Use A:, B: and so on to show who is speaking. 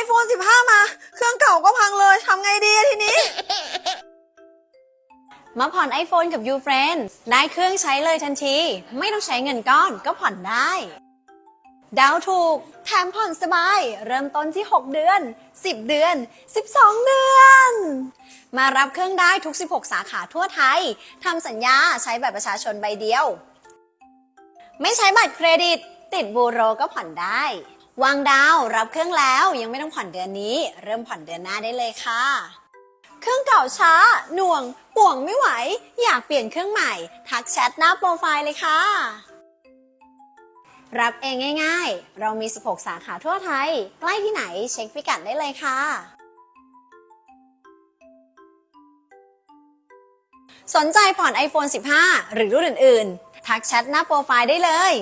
A: iPhone 15 มา เครื่องเก่าก็พังเลยทำไงดีอะทีนี้
B: มาผ่อน iPhone กับ YouFriends ได้เครื่องใช้เลยทันที ไม่ต้องใช้เงินก้อนก็ผ่อนได้ ดาวถูก แถมผ่อนสบาย เริ่มต้นที่ 6 เดือน 10 เดือน 12 เดือน มารับเครื่องได้ทุก 16 สาขาทั่วไทยทำสัญญาใช้บัตรประชาชนใบเดียว ไม่ใช้บัตรเครดิต ติดบูโรก็ผ่อนได้ วางดาวรับเครื่องแล้วยังไม่ต้องผ่อนเดือนนี้ เริ่มผ่อนเดือนหน้าได้เลยค่ะ เครื่องเก่าช้า หน่วง ป่วงไม่ไหว อยากเปลี่ยนเครื่องใหม่ ทักแชทหน้าโปรไฟล์เลยค่ะ รับเองง่าย ๆ เรามี 16 สาขาทั่วไทย ใกล้ที่ไหนเช็คพิกัดได้เลยค่ะสนใจผ่อน iPhone 15 หรือรุ่นอื่น ๆ ทักแชทหน้าโปรไฟล์ได้เลย